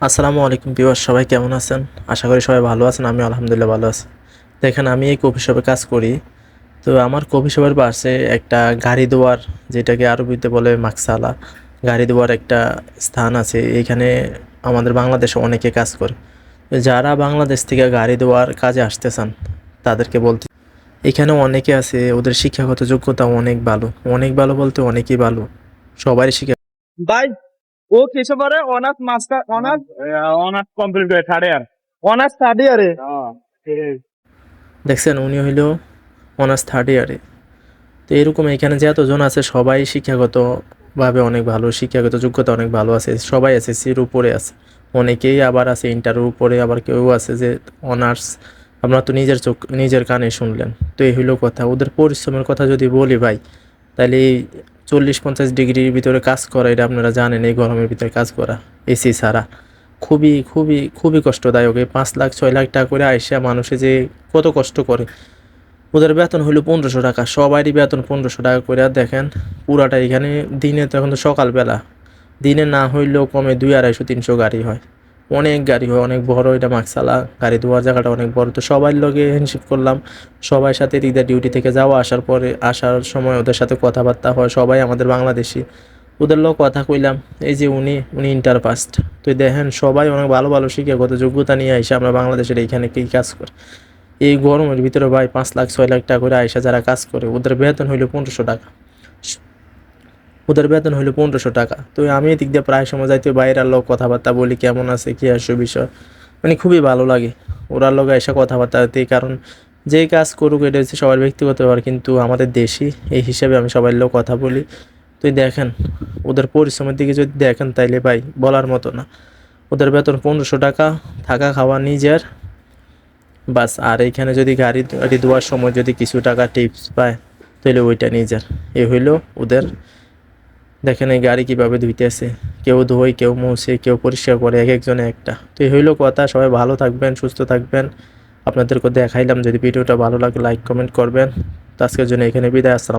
আসসালামু আলাইকুম বিবাস সবাই কেমন আছেন? আশা করি সবাই ভালো আছেন আমি আলহামদুলিল্লাহ ভালো আছি। দেখেন, আমি এই কফি শপে কাজ করি। তো আমার কফি শপের পাশে একটা গাড়ি দেওয়ার যেটাকে আরবিতে বলে মাকসালা। গাড়ি দেওয়ার একটা স্থান আছে, এখানে আমাদের বাংলাদেশে অনেকে কাজ করে। যারা বাংলাদেশ থেকে গাড়ি দেওয়ার কাজে আসতে চান, তাদেরকে বলতে এখানে অনেকে আছে, ওদের শিক্ষাগত যোগ্যতা অনেক ভালো। অনেক ভালো বলতে অনেকই ভালো। সবাই শিক্ষা ভাই ও কিসে পড়ে honours master honours honours complete করে থার্ড ইয়ার অনার্স থার্ড ইয়ারে দেখছেন উনি হইল অনার্স থার্ড ইয়ারে তো এরকম এখানে যে এতজন আছে সবাই শিক্ষাগতভাবে অনেক ভালো শিক্ষাগত যোগ্যতা অনেক ভালো আছে সবাই এসএসসির উপরে আছে। অনেকেই আবার আছে ইন্টারের উপরে আবার কেউ আছে যে অনার্স আপনারা তো নিজের চোখ নিজের কানে শুনলেন। তো এই হইল কথা। ওদের পরিশ্রমের কথা যদি বলি ভাই তাহলে এই চল্লিশ পঞ্চাশ ডিগ্রির ভিতরে কাজ করা, এটা আপনারা জানেন, এই গরমের ভিতরে কাজ করা, এসি ছাড়া। খুবই খুবই খুবই কষ্টদায়ক। এই পাঁচ লাখ, ছয় লাখ টাকা করে আইসা মানুষে যে কত কষ্ট করে। ওদের বেতন হইল পনেরোশো টাকা, সবারই বেতন পনেরোশো টাকা করে। আর দেখেন, পুরাটা এখানে দিনে তো এখন তো সকালবেলা। দিনে না হইলেও কমে দুই আড়াইশো তিনশো গাড়ি হয়। অনেক গাড়ি হয়, অনেক বড়, এটা মাকসালা, গাড়ি ধোয়ার জায়গাটা অনেক বড়। তো সবার লগে হ্যান্ডশিপ করলাম সবার সাথে এদিকটা ডিউটি থেকে যাওয়া আসার পরে, আসার সময় ওদের সাথে কথাবার্তা হয়, সবাই আমাদের বাংলাদেশি। ওদের লোক কথা কইলাম, এই যে উনি উনি ইন্টার পাস্ট তো দেখেন, সবাই অনেক ভালো ভালো শিক্ষাগত যোগ্যতা নিয়ে আইসা আমরা বাংলাদেশের এইখানে কী কাজ করে। এই গরমের ভিতরে ভাই পাঁচ লাখ, ছয় লাখ টাকা করে আইসা যারা কাজ করে, ওদের বেতন হইল পনেরোশো টাকা। ওদের বেতন হলো পনেরোশো টাকা। তো আমি এদিক দিয়ে প্রায় সময় যাইতে বাইরের লোক কথাবার্তা বলি, কেমন আছে, কী আসে বিষয়। মানে খুবই ভালো লাগে ওরার লোক এসে কথাবার্তা হতে কারণ যেই কাজ করুক এটা হচ্ছে সবার ব্যক্তিগত ব্যাপার, কিন্তু আমাদের দেশি এই হিসাবে আমি সবার লোক কথা বলি। তুই দেখেন, ওদের পরিশ্রমের দিকে যদি দেখেন তাইলে ভাই বলার মতো না। ওদের বেতন পনেরোশো টাকা, থাকা খাওয়া নিজের, বাস। আর এইখানে যদি গাড়ি গাড়ি ধোয়ার সময় যদি কিছু টাকা টিপস পায় তাহলে ওইটা নিজের। এ হইল ওদের দেখেন এই গাড়ি কীভাবে ধুইতেছে কেউ ধোয়, কেউ মুছে, কেউ পরিষ্কার করে, এক একজনে একটা। তো এই হইল কথা, সবাই ভালো থাকবেন, সুস্থ থাকবেন। আপনাদেরকে দেখাইলাম, যদি ভিডিওটা ভালো লাগে লাইক কমেন্ট করবেন। তো আজকের জন্য এখানে বিদায়, আসসালাম